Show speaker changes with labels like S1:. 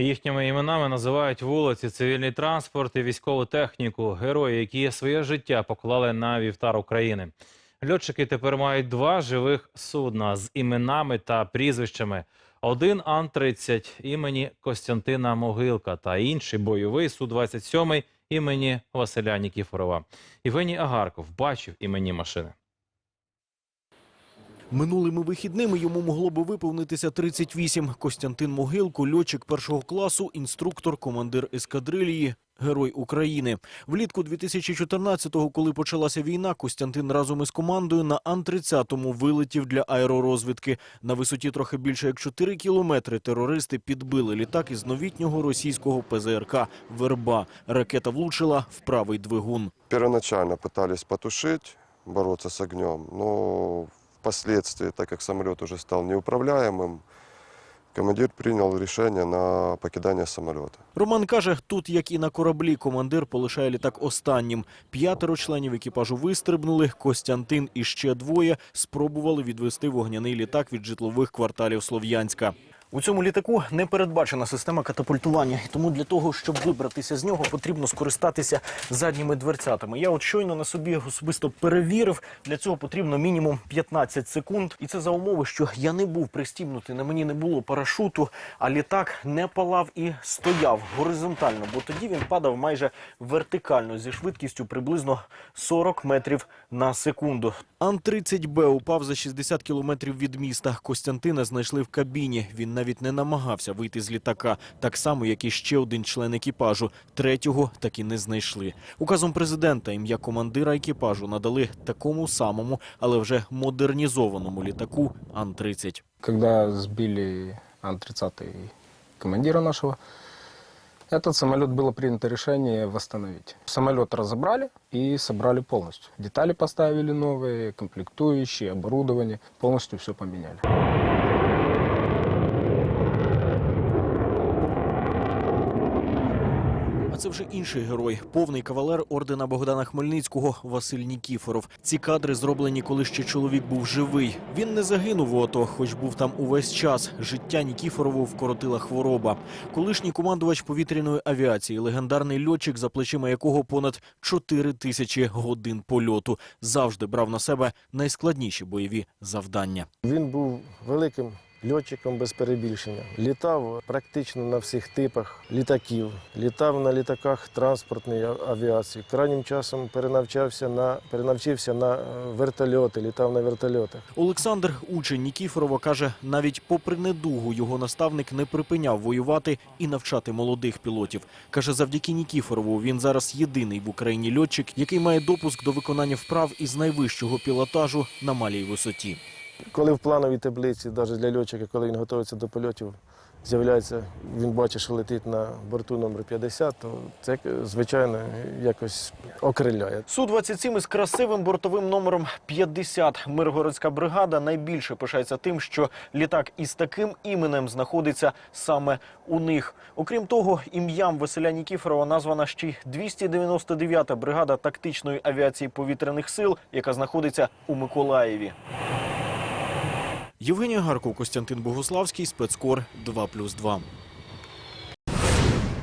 S1: Їхніми іменами називають вулиці, цивільний транспорт і військову техніку. Герої, які своє життя поклали на вівтар України. Льотчики тепер мають два живих судна з іменами та прізвищами. Один Ан-30 імені Костянтина Могилка та інший бойовий Су-27 імені Василя Нікіфорова. Євгеній Агарков бачив імені машини.
S2: Минулими вихідними йому могло би виповнитися 38. Костянтин Могилко, льотчик першого класу, інструктор, командир ескадрилії, герой України. Влітку 2014-го, коли почалася війна, Костянтин разом із командою на Ан-30 вилетів для аеророзвідки. На висоті трохи більше як 4 кілометри терористи підбили літак із новітнього російського ПЗРК «Верба». Ракета влучила в правий двигун.
S3: Первоначально пытались потушить, бороться с огнем, но впоследствии, так как самолет уже стал неуправляемым, командир прийняв рішення на покидання самоліту.
S2: Роман каже, тут, як і на кораблі, командир полишає літак останнім. П'ятеро членів екіпажу вистрибнули. Костянтин і ще двоє спробували відвести вогняний літак від житлових кварталів Слов'янська. У цьому літаку не передбачена система катапультування, і тому для того, щоб вибратися з нього, потрібно скористатися задніми дверцятами. Я от щойно на собі особисто перевірив. Для цього потрібно мінімум 15 секунд. І це за умови, що я не був пристібнутий, на мені не було парашуту, а літак не палав і стояв горизонтально, бо тоді він падав майже вертикально зі швидкістю приблизно 40 метрів на секунду. Ан-30Б упав за 60 кілометрів від міста. Костянтина знайшли в кабіні. Він навіть не намагався вийти з літака, так само, як і ще один член екіпажу. Третього так і не знайшли. Указом президента ім'я командира екіпажу надали такому самому, але вже модернізованому літаку Ан-30.
S4: Когда сбили Ан-30 командира нашего, этот самолет было принято решение восстановить. Самолет разобрали и собрали полностью. Детали поставили новые, комплектующие, оборудование. Полностью все поменяли.
S2: Це вже інший герой, повний кавалер ордена Богдана Хмельницького Василь Нікіфоров. Ці кадри зроблені, коли ще чоловік був живий. Він не загинув у АТО, хоч був там увесь час. Життя Нікіфорову вкоротила хвороба. Колишній командувач повітряної авіації, легендарний льотчик, за плечима якого понад 4 тисячі годин польоту, завжди брав на себе найскладніші бойові завдання.
S5: Він був великим льотчиком без перебільшення. Літав практично на всіх типах літаків, літав на літаках транспортної авіації. Крайнім часом перенавчався на перенавчився на е, вертольоти, літав на вертольотах.
S2: Олександр, учень Нікіфорова, каже, навіть попри недугу його наставник не припиняв воювати і навчати молодих пілотів. Каже, завдяки Нікіфорову він зараз єдиний в Україні льотчик, який має допуск до виконання вправ із найвищого пілотажу на малій висоті.
S5: Коли в плановій таблиці, навіть для льотчика, коли він готується до польотів, з'являється, він бачить, що летить на борту номер 50, то це, звичайно, якось окриляє.
S2: Су-27 із красивим бортовим номером 50. Миргородська бригада найбільше пишається тим, що літак із таким іменем знаходиться саме у них. Окрім того, ім'ям Василя Нікіфорова названа ще й 299-та бригада тактичної авіації повітряних сил, яка знаходиться у Миколаєві. Євгенія Гарков, Костянтин Богославський, спецкор 2+,2.